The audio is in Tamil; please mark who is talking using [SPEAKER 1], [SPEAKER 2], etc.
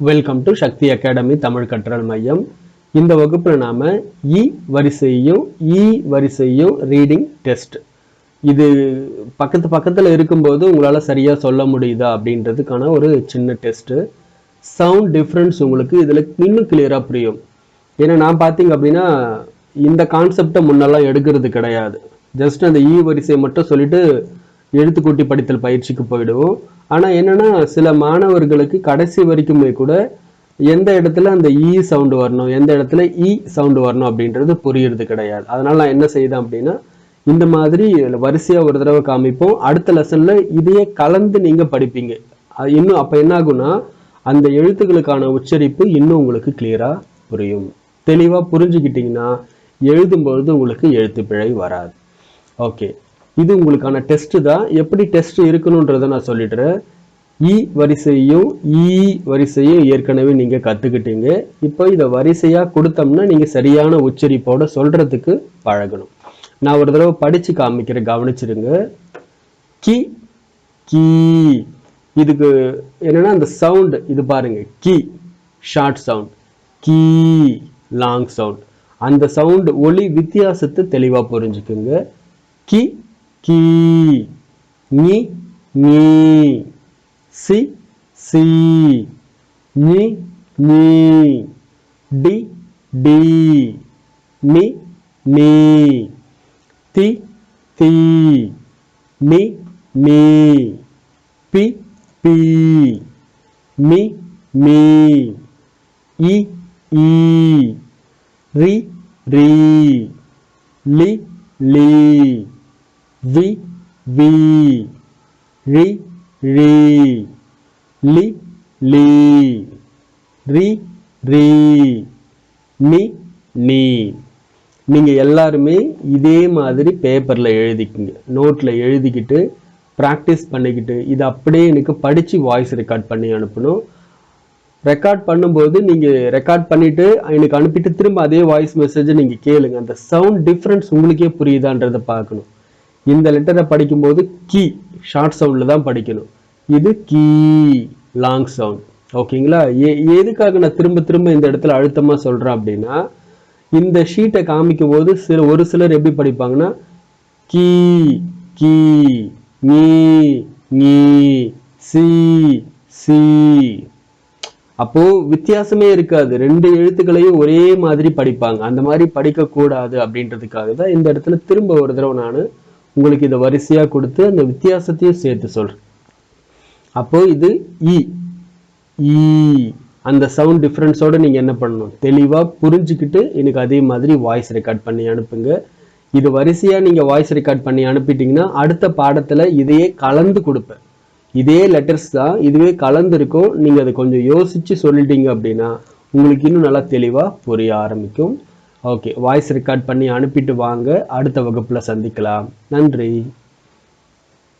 [SPEAKER 1] Welcome to Sakthi academy Tamil கற்றல் மையம் இந்த வகுப்பில் நாம் இ e வரிசையும் இ e வரிசையும் ரீடிங் டெஸ்ட் இது பக்கத்து பக்கத்தில் இருக்கும்போது உங்களால் சரியாக சொல்ல முடியுதா அப்படின்றதுக்கான ஒரு சின்ன டெஸ்ட்டு சவுண்ட் டிஃப்ரென்ஸ் உங்களுக்கு இதில் இன்னும் கிளியராக புரியும். ஏன்னா நான் பார்த்தீங்க அப்படின்னா இந்த கான்செப்டை முன்னெல்லாம் எடுக்கிறது கிடையாது. ஜஸ்ட் அந்த இ வரிசையை மட்டும் சொல்லிட்டு எழுத்துக்கூட்டி படித்தல் பயிற்சிக்கு போயிடுவோம். ஆனால் என்னென்னா சில மாணவர்களுக்கு கடைசி வரைக்குமே கூட எந்த இடத்துல அந்த e இ சவுண்டு வரணும் எந்த இடத்துல e இ சவுண்டு வரணும் அப்படின்றது புரியுறது கிடையாது. அதனால் நான் என்ன செய்தேன் அப்படின்னா இந்த மாதிரி வரிசையாக ஒரு தடவை காமிப்போம். அடுத்த லெசனில் இதையே கலந்து நீங்கள் படிப்பீங்க. அது இன்னும் அப்போ என்ன ஆகும்னா அந்த எழுத்துக்களுக்கான உச்சரிப்பு இன்னும் உங்களுக்கு கிளியராக புரியும். தெளிவாக புரிஞ்சுக்கிட்டிங்கன்னா எழுதும்பொழுது உங்களுக்கு எழுத்து பிழை வராது. ஓகே இது உங்களுக்கான டெஸ்ட் தான். எப்படி டெஸ்ட் இருக்கணுன்றதை நான் சொல்லிடுறேன். E இ வரிசையும் இ e வரிசையும் ஏற்கனவே நீங்கள் கற்றுக்கிட்டீங்க இப்போ இதை வரிசையா கொடுத்தோம்னா நீங்கள் சரியான உச்சரிப்போட சொல்றதுக்கு பழகணும். நான் ஒரு தடவை படித்து காமிக்கிறேன். கவனிச்சிருங்க. கி கீ. இதுக்கு என்னன்னா அந்த சவுண்டு இது பாருங்க. கி ஷார்ட் சவுண்ட் கீ லாங் சவுண்ட் அந்த சவுண்டு ஒளி வித்தியாசத்தை தெளிவாக புரிஞ்சுக்குங்க. கி கீ நீ நீ சி சி நீ நீ டி டி நி நீ தி தி நி நீ பி பி மி மீ இ ஈ ரி ரி லி லி வி வி ரி ரி லி லி ரி ரி நி நீ. நீங்கள் எல்லாருமே இதே மாதிரி பேப்பரில் எழுதிக்கிங்க. நோட்டில் எழுதிக்கிட்டு ப்ராக்டிஸ் பண்ணிக்கிட்டு இது அப்படியே எனக்கு படித்து வாய்ஸ் ரெக்கார்ட் பண்ணி அனுப்பணும். ரெக்கார்ட் பண்ணும்போது நீங்கள் ரெக்கார்ட் பண்ணிவிட்டு எனக்கு அனுப்பிட்டு திரும்ப அதே வாய்ஸ் மெசேஜை நீங்கள் கேளுங்க. அந்த சவுண்ட் டிஃப்ரென்ஸ் உங்களுக்கே புரியுதான்றதை பார்க்கணும். இந்த லெட்டரை படிக்கும்போது கீ ஷார்ட் சவுண்டில் தான் படிக்கணும். இது கீ லாங் சவுண்ட் ஓகேங்களா எ எதுக்காக நான் திரும்ப திரும்ப இந்த இடத்துல அழுத்தமாக சொல்கிறேன் அப்படின்னா இந்த ஷீட்டை காமிக்கும் போது சில ஒரு சிலர் எப்படி படிப்பாங்கன்னா கீ கீ நீ நீ சி சி. அப்போ வித்தியாசமே இருக்காது. ரெண்டு எழுத்துக்களையும் ஒரே மாதிரி படிப்பாங்க. அந்த மாதிரி படிக்கக்கூடாது அப்படின்றதுக்காக தான் இந்த இடத்துல திரும்ப ஒரு தடவை நான் உங்களுக்கு இதை வரிசையா கொடுத்து அந்த வித்தியாசத்தையும் சேர்த்து சொல்கிறேன் அப்போது இது இ ஈ அந்த சவுண்ட் டிஃப்ரென்ஸோடு நீங்கள் என்ன பண்ணணும்? தெளிவாக புரிஞ்சுக்கிட்டு எனக்கு அதே மாதிரி வாய்ஸ் ரெக்கார்ட் பண்ணி அனுப்புங்க. இது வரிசையா நீங்கள் வாய்ஸ் ரெக்கார்ட் பண்ணி அனுப்பிட்டீங்கன்னா அடுத்த பாடத்தில் இதையே கலந்து கொடுப்பேன். இதே லெட்டர்ஸ் தான் இதுவே கலந்துருக்கும் நீங்கள் அதை கொஞ்சம் யோசித்து சொல்லிட்டீங்க அப்படின்னா உங்களுக்கு இன்னும் நல்லா தெளிவாக புரிய ஆரம்பிக்கும். ஓகே வாய்ஸ் ரெக்கார்ட் பண்ணி அனுப்பிட்டு வாங்க. அடுத்த வகுப்பில் சந்திக்கலாம். நன்றி.